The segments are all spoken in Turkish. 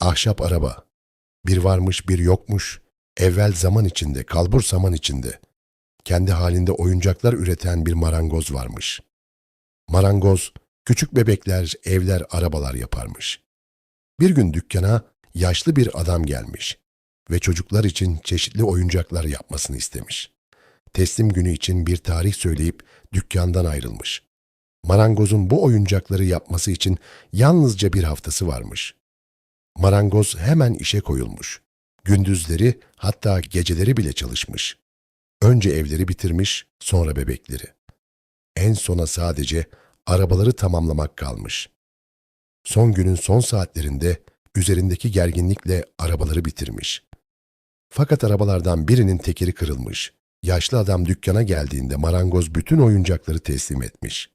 Ahşap araba. Bir varmış bir yokmuş. Evvel zaman içinde, kalbur zaman içinde. Kendi halinde oyuncaklar üreten bir marangoz varmış. Marangoz, küçük bebekler, evler, arabalar yaparmış. Bir gün dükkana yaşlı bir adam gelmiş ve çocuklar için çeşitli oyuncaklar yapmasını istemiş. Teslim günü için bir tarih söyleyip dükkandan ayrılmış. Marangozun bu oyuncakları yapması için yalnızca bir haftası varmış. Marangoz hemen işe koyulmuş. Gündüzleri hatta geceleri bile çalışmış. Önce evleri bitirmiş, sonra bebekleri. En sona sadece arabaları tamamlamak kalmış. Son günün son saatlerinde üzerindeki gerginlikle arabaları bitirmiş. Fakat arabalardan birinin tekeri kırılmış. Yaşlı adam dükkana geldiğinde marangoz bütün oyuncakları teslim etmiş.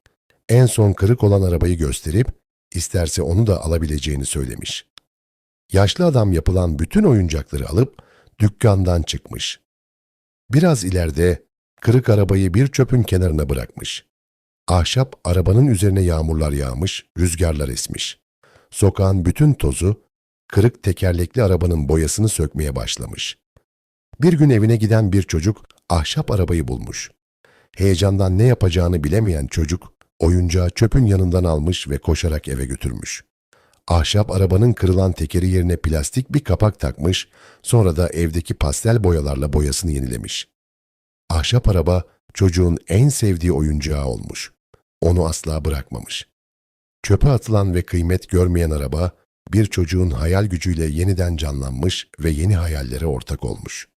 En son kırık olan arabayı gösterip isterse onu da alabileceğini söylemiş. Yaşlı adam yapılan bütün oyuncakları alıp dükkandan çıkmış. Biraz ileride kırık arabayı bir çöpün kenarına bırakmış. Ahşap arabanın üzerine yağmurlar yağmış, rüzgarlar esmiş. Sokağın bütün tozu kırık tekerlekli arabanın boyasını sökmeye başlamış. Bir gün evine giden bir çocuk ahşap arabayı bulmuş. Heyecandan ne yapacağını bilemeyen çocuk oyuncağı çöpün yanından almış ve koşarak eve götürmüş. Ahşap arabanın kırılan tekeri yerine plastik bir kapak takmış, sonra da evdeki pastel boyalarla boyasını yenilemiş. Ahşap araba çocuğun en sevdiği oyuncağı olmuş. Onu asla bırakmamış. Çöpe atılan ve kıymet görmeyen araba bir çocuğun hayal gücüyle yeniden canlanmış ve yeni hayallere ortak olmuş.